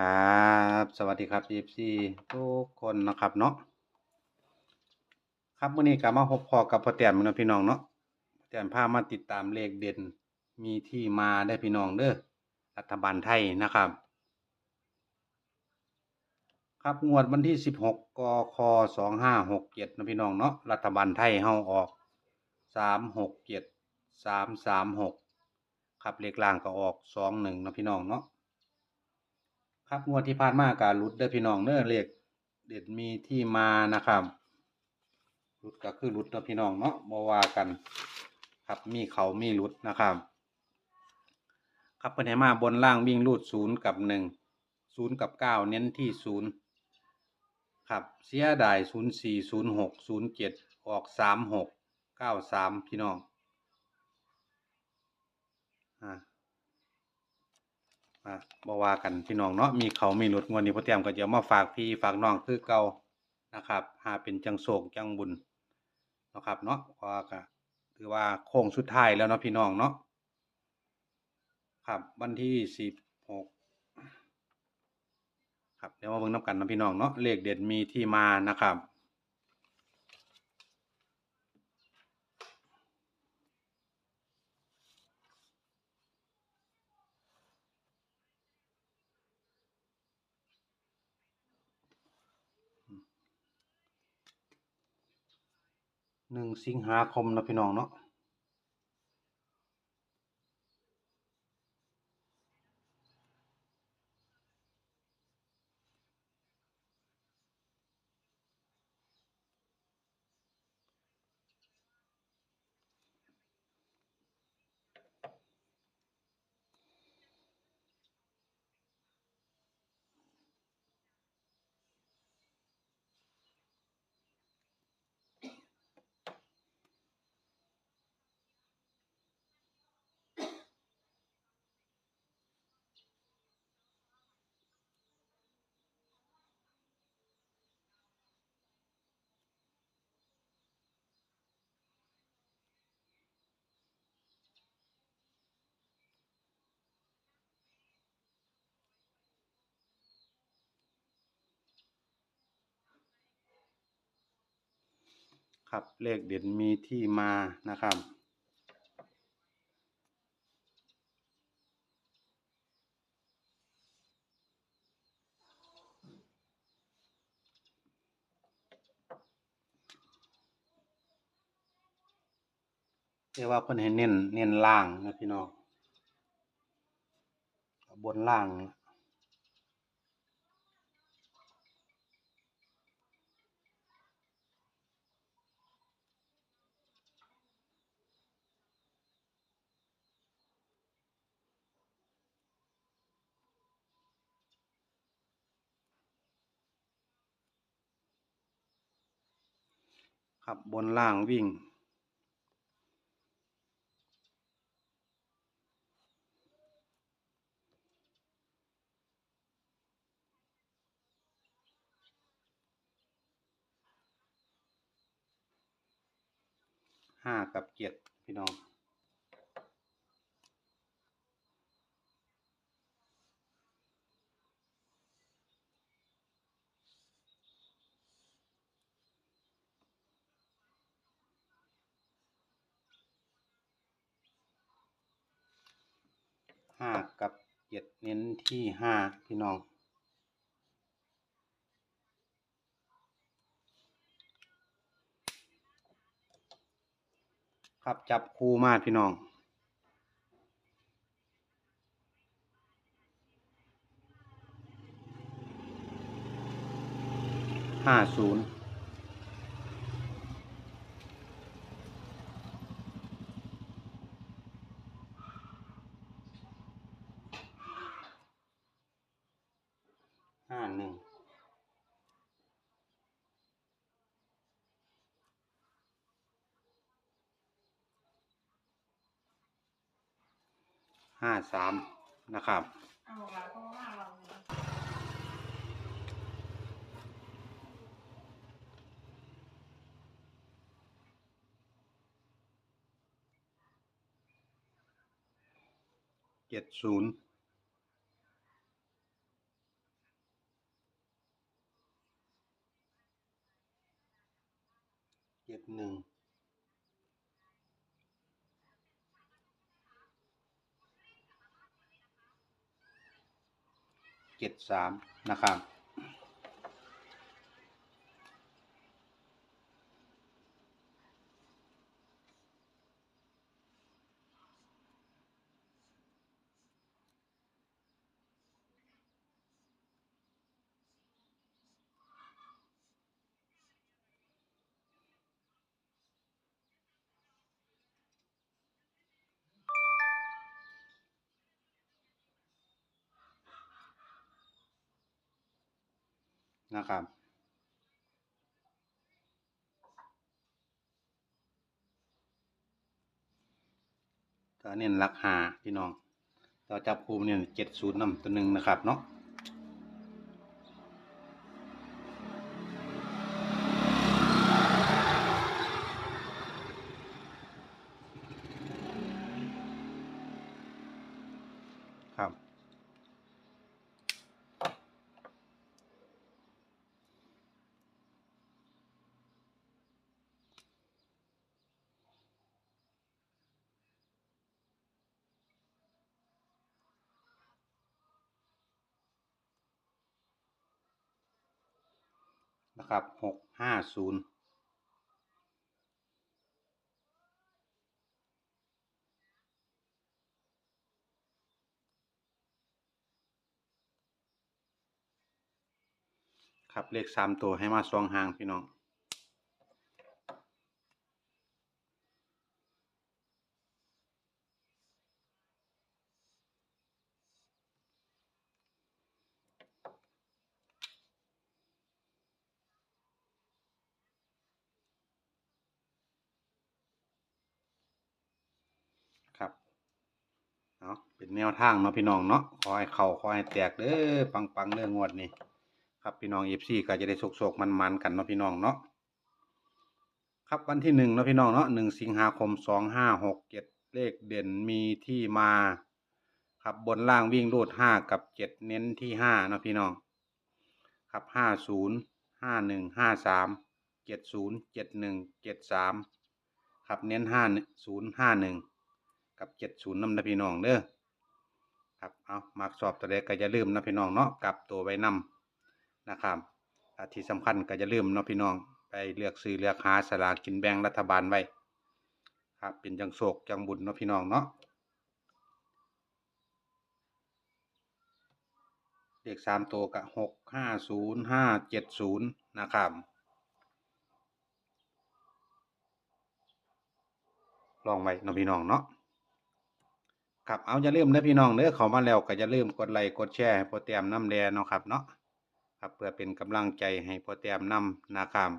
ครับ สวัสดีครับ FC ทุกคนนะครับเนาะครับวันนี้ก็มาพบพอกับพ่อแต้มนะพี่น้องเนาะพ่อแต้มพามาติดตามเลขเด่นมีที่มาได้พี่น้องเด้อรัฐบาลไทยนะครับ ครับงวดวันที่ 16กค2567นะพี่น้องเนาะรัฐบาลไทยเฮาออก 367 336 ครับเลขล่างก็ออก 21นะพี่น้องเนาะ ครับงวดที่ผ่านมาการรุดเด้อพี่น้องเด้อเลขเด็ดมีที่มานะครับรุดก็คือรุดเด้อพี่น้องเนาะบ่ว่ากัน ครับมีเขามีรุดนะครับ ครับเพิ่นให้มาบนล่างวิ่งรูดศูนย์กับหนึ่งศูนย์กับเก้าเน้นที่ศูนย์ครับเสียดายศูนย์สี่ศูนย์หกศูนย์เจ็ดออกสามหกเก้าสามพี่น้องอ่า อะบ่ว่ากันพี่น้องเนาะมีเขามีรถงวดนี้พ่อเตรียมก็จะมาฝากพี่ฝากน้องคือเก่านะครับหาเป็นจังโศกจังบุญนะครับเนาะเพราะว่าก็ถือว่าโค้งสุดท้ายแล้วเนาะพี่น้องเนาะครับวันที่สิบหกครับเดี๋ยวมาเบิ่งน้ำกันนะพี่น้องเนาะเลขเด็ดมีที่มานะครับ หนึ่งสิงหาคมนะพี่น้องเนาะ ครับ เลขเด่นมีที่มานะครับเรียกว่าเพิ่นให้เน้นเน้นล่างนะพี่น้องบนล่าง ครับบนล่างวิ่ง ห้ากับเจ็ดพี่น้อง ห้ากับเจ็ดเน้นที่ห้าพี่น้องครับจับคู่มาพี่น้อง ห้าศูนย์ ห้าหนึ่งห้าสามนะครับเอาละเพราะว่าเราเนี่ยเจ็ดศูนย์ จ็ดหนึ่งเจ็ดสามนะครับ นะครับ ก็เน้นราคาพี่น้องเราจับคูมเนี่ยเจ็ดศูนย์นำตัวหนึ่งนะครับเนาะครับ นะครับหกห้าศูนย์ครับเลขสามตัวให้มาสองหางพี่น้อง ครับ เอาเป็นแนวทางเนาะพี่น้องเนาะขอให้เข้าขอให้แตกเด้อปังปังๆเรื่องงวดนี้ครับพี่น้องเอฟซีก็จะได้โศกๆมันๆกันเนาะพี่น้องเนาะครับวันที่หนึ่งเนาะพี่น้องเนาะหนึ่งสิงหาคมสองห้าหกเจ็ดเลขเด่นมีที่มา ครับบนล่างวิ่งรูดห้ากับเจ็ดเน้นที่ห้าเนาะพี่น้อง ครับห้าศูนย์ห้าหนึ่งห้าสามเจ็ดศูนย์เจ็ดหนึ่งเจ็ดสามครับเน้นห้าศูนย์ห้าหนึ่ง กับเจ็ดศูนย์นำนะพี่น้องเด้อครับเอามักสอบตัวเลขก็จะลืมนะพี่น้องเนาะกลับตัวไว้นำนะครับอ่าที่สำคัญก็จะลืมเนาะพี่น้องไปเลือกซื้อเลือกหาสลากกินแบ่งรัฐบาลไว้ครับเป็นจังโศกจังบุญเนาะพี่น้องเนาะเลขสามตัวกับหกห้าศูนย์ห้าเจ็ดศูนย์นะครับลองไว้เนาะพี่น้องเนาะ ครับเอาอย่าลืมนะพี่น้องเด้อเขามาแล้วก็อย่าลืมกดไลค์กดแชร์ให้พอแต้มน้ำแดเนาะครับเนาะครับเพื่อเป็นกำลังใจให้พอแต้มนำนะครับ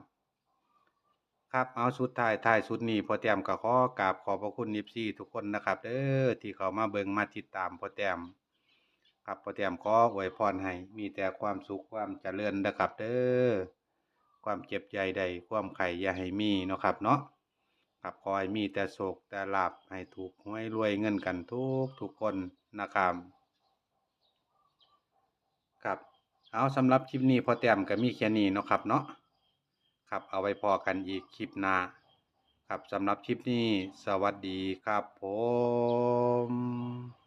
ครับเอาสุดท้ายท้ายสุดนี้พอแต้มก็ขอกราบขอบพระคุณนิฟซี่ทุกคนนะครับเด้อที่เขามาเบิ่งมาติดตามพอแต้มครับพอเตรียมขออวยพรให้มีแต่ความสุขความเจริญนะครับเด้อความเจ็บใจใดความไข่อย่าให้มีเนาะครับเนาะ ครับขอให้มีแต่โศกแต่ลาบให้ถูกหวยรวยเงินกันทุกทุกคนนะครับครับเอาสำหรับคลิปนี้พอแต้มก็มีแค่นี้เนาะครับเนาะครับเอาไว้พอกันอีกคลิปหน้าครับสำหรับคลิปนี้สวัสดีครับผม